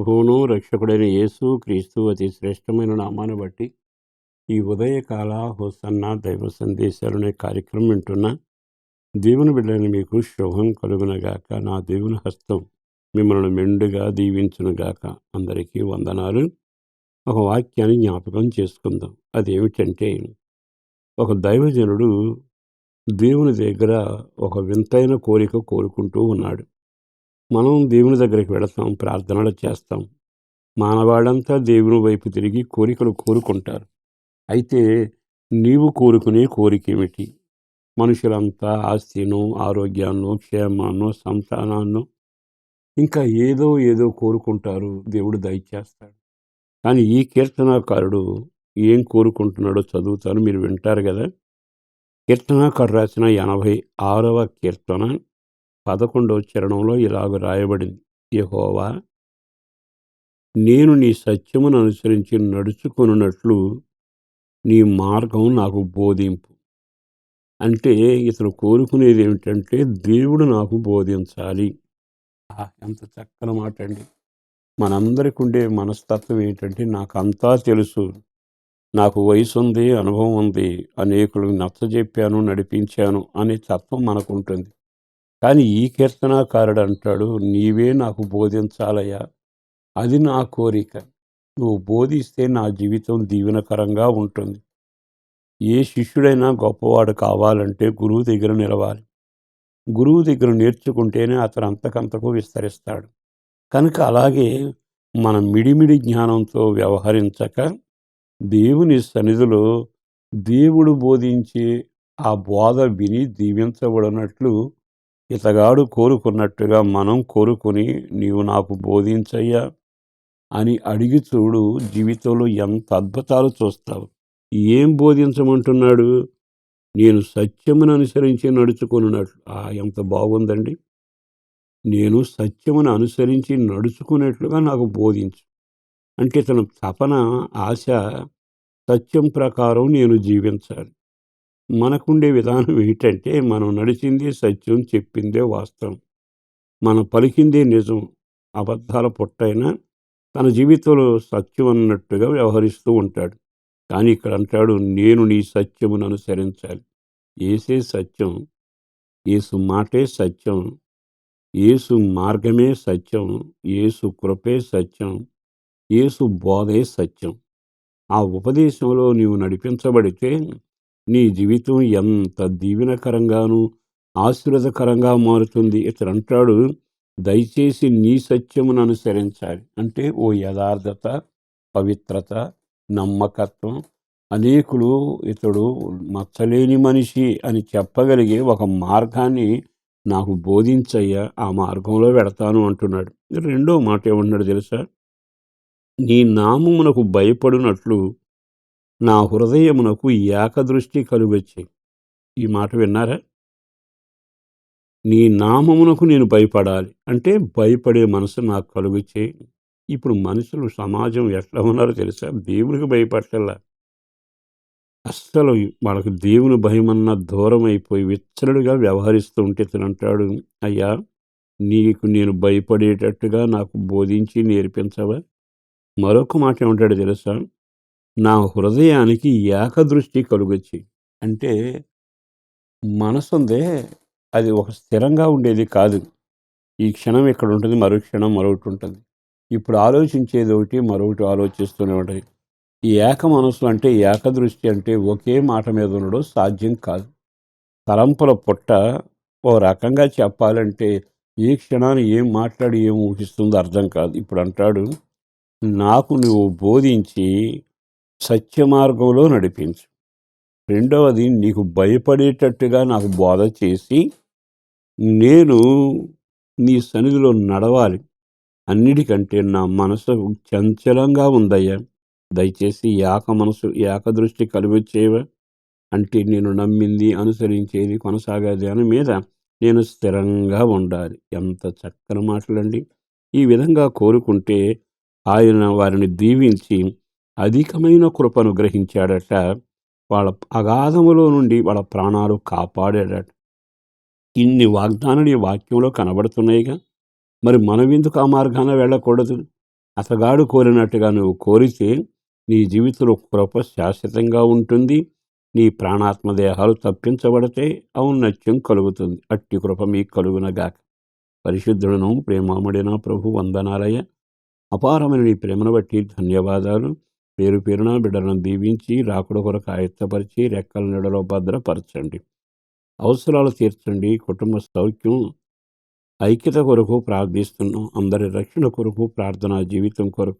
రక్షకుడైన యేసు క్రీస్తు అతి శ్రేష్టమైన నామాన్ని బట్టి ఈ ఉదయకాల హోసన్న దైవ సందేశాలు అనే కార్యక్రమం వింటున్న దేవుని బిడ్డని మీకు శుభం కలుగునగాక. నా దేవుని హస్తం మిమ్మల్ని మెండుగా దీవించునుగాక. అందరికీ వందనాలు. ఒక వాక్యాన్ని జ్ఞాపకం చేసుకుందాం. అదేమిటంటే ఒక దైవజనుడు దేవుని దగ్గర ఒక వింతైన కోరిక కోరుకుంటూ ఉన్నాడు. మనం దేవుని దగ్గరికి వెళతాం ప్రార్థనలు చేస్తాం. మానవాడంతా దేవుని వైపు తిరిగి కోరికలు కోరుకుంటారు. అయితే నీవు కోరుకునే కోరిక ఏమిటి? మనుషులంతా ఆస్తిను ఆరోగ్యాన్ని క్షేమాన్ని సంతానాన్ని ఇంకా ఏదో ఏదో కోరుకుంటారు దేవుడు దయచేస్తాడు. కానీ ఈ కీర్తనాకారుడు ఏం కోరుకుంటున్నాడో చదువుతాను మీరు వింటారు కదా. కీర్తనాకారు రాసిన ఎనభై ఆరవ కీర్తన పదకొండవ చరణంలో ఇలాగ రాయబడింది. యహోవా నేను నీ సత్యమును అనుసరించి నడుచుకున్నట్లు నీ మార్గం నాకు బోధింపు. అంటే ఇతను కోరుకునేది ఏమిటంటే దేవుడు నాకు బోధించాలి. ఎంత చక్కని మాట అండి మనందరికి ఉండే మనస్తత్వం ఏంటంటే నాకు అంతా తెలుసు. నాకు వయసు ఉంది అనుభవం ఉంది అనేకులకు నచ్చజెప్పాను నడిపించాను అనే తత్వం మనకు ఉంటుంది కానీ ఈ కీర్తనాకారుడు అంటాడు నీవే నాకు బోధించాలయ్యా. అది నా కోరిక. నువ్వు బోధిస్తే నా జీవితం దీవెనకరంగా ఉంటుంది. ఏ శిష్యుడైనా గొప్పవాడు కావాలంటే గురువు దగ్గర నిలవాలి. గురువు దగ్గర నేర్చుకుంటేనే అతను అంతకంతకు విస్తరిస్తాడు. కనుక అలాగే మన మిడిమిడి జ్ఞానంతో వ్యవహరించక దేవుని సన్నిధిలో దేవుడు బోధించే ఆ బోధ విని దీవించబడినట్లు ఇతగాడు కోరుకున్నట్టుగా మనం కోరుకుని నీవు నాకు బోధించయ్యా అని అడిగి చూడు జీవితంలో ఎంత అద్భుతాలు చూస్తావు. ఏం బోధించమంటున్నాడు? నేను సత్యమును అనుసరించి నడుచుకున్నట్లు ఆ ఎంత బాగుందండి. నేను సత్యమును అనుసరించి నడుచుకునేట్లుగా నాకు బోధించు. అంటే తన తపన ఆశ సత్యం ప్రకారం నేను జీవించాలి. మనకుండే విధానం ఏంటంటే మనం నడిచింది సత్యం చెప్పిందే వాస్తవం. మనం పలికిందే నిజం అబద్ధాల పొట్టైనా తన జీవితంలో సత్యం అన్నట్టుగా వ్యవహరిస్తూ ఉంటాడు. కానీ ఇక్కడ అంటాడు నేను నీ సత్యమును అనుసరించాలి. ఏసే సత్యం ఏసు మాటే సత్యం ఏసు మార్గమే సత్యం ఏసు కృపే సత్యం ఏసు బోధే సత్యం. ఆ ఉపదేశంలో నీవు నడిపించబడితే నీ జీవితం ఎంత దీవెనకరంగాను ఆశీర్వదకరంగా మారుతుంది. ఇతడు అంటాడు దయచేసి నీ సత్యమును అనుసరించాలి. అంటే ఓ యథార్థత పవిత్రత నమ్మకత్వం అనేకులు ఇతడు మచ్చలేని మనిషి అని చెప్పగలిగే ఒక మార్గాన్ని నాకు బోధించయ్యా ఆ మార్గంలో వెడతాను అంటున్నాడు. రెండో మాట ఏమన్నాడు తెలుసా? నీ నామమునకు భయపడినట్లు నా హృదయమునకు ఏకదృష్టి కలుగొచ్చి ఈ మాట విన్నారా? నీ నామమునకు నేను భయపడాలి అంటే భయపడే మనసు నాకు కలుగుచ్చే ఇప్పుడు మనుషులు సమాజం ఎట్లా ఉన్నారో తెలుసా? దేవునికి భయపడటల్లా అస్సలు వాళ్ళకి దేవుని భయమన్న దూరం అయిపోయి విచ్చలుడిగా వ్యవహరిస్తూ ఉంటే తినంటాడు అంటాడు. అయ్యా నీకు నేను భయపడేటట్టుగా నాకు బోధించి నేర్పించవా? మరొక మాట ఏమంటాడు తెలుసా? నా హృదయానికి ఏకదృష్టి కలుగొచ్చి అంటే మనసు ఉందే అది ఒక స్థిరంగా ఉండేది కాదు. ఈ క్షణం ఇక్కడ ఉంటుంది మరో క్షణం మరొకటి ఉంటుంది. ఇప్పుడు ఆలోచించేది ఒకటి మరొకటి ఆలోచిస్తూనే ఉంటాయి. ఈ ఏక మనసు అంటే ఏకదృష్టి అంటే ఒకే మాట మీద ఉండడం సాధ్యం కాదు. తలంపుల పుట్ట ఓ రకంగా చెప్పాలంటే ఏ క్షణాన్ని ఏం మాట్లాడి ఏం ఊహిస్తుందో అర్థం కాదు. ఇప్పుడు అంటాడు నాకు నువ్వు బోధించి సత్య మార్గంలో నడిపించు. రెండవది నీకు భయపడేటట్టుగా నాకు బోధ చేసి నేను నీ సన్నిధిలో నడవాలి. అన్నిటికంటే నా మనసు చంచలంగా ఉందయ్యా. దయచేసి ఏక మనసు ఏకదృష్టి కలిగొచ్చేవా. అంటే నేను నమ్మింది అనుసరించేది కొనసాగేది అని మీద నేను స్థిరంగా ఉండాలి. ఎంత చక్కని మాటలండి. ఈ విధంగా కోరుకుంటే ఆయన వారిని దీవించి అధికమైన కృపను గ్రహించాడట. వాళ్ళ అగాధములో నుండి వాళ్ళ ప్రాణాలు కాపాడాడట. ఇన్ని వాగ్దానాలు ఈ వాక్యంలో కనబడుతున్నాయిగా? మరి మనం ఎందుకు ఆ మార్గాన వెళ్ళకూడదు? అతగాడు కోరినట్టుగా నువ్వు కోరితే నీ జీవితంలో కృప శాశ్వతంగా ఉంటుంది. నీ ప్రాణాత్మదేహాలు తప్పించబడితే ఔన్నత్యం కలుగుతుంది. అట్టి కృప మీకు కలుగునగాక. పరిశుద్ధులను ప్రేమామడిన ప్రభు వందనాలయ అపారమైన నీ ప్రేమను బట్టి ధన్యవాదాలు. పేరు పేరున బిడ్డలను దీవించి రాకుడ కొరకు ఆయత్తపరిచి రెక్కల నీడలో భద్రపరచండి. అవసరాలు తీర్చండి. కుటుంబ సౌఖ్యం ఐక్యత కొరకు ప్రార్థిస్తున్నాం. అందరి రక్షణ కొరకు ప్రార్థనా జీవితం కొరకు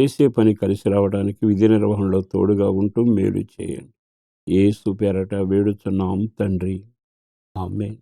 చేసే పని కలిసి రావడానికి విధి నిర్వహణలో తోడుగా ఉంటూ మేలు చేయండి. ఏ పేరట వేడుచున్నాం తండ్రి. ఆమె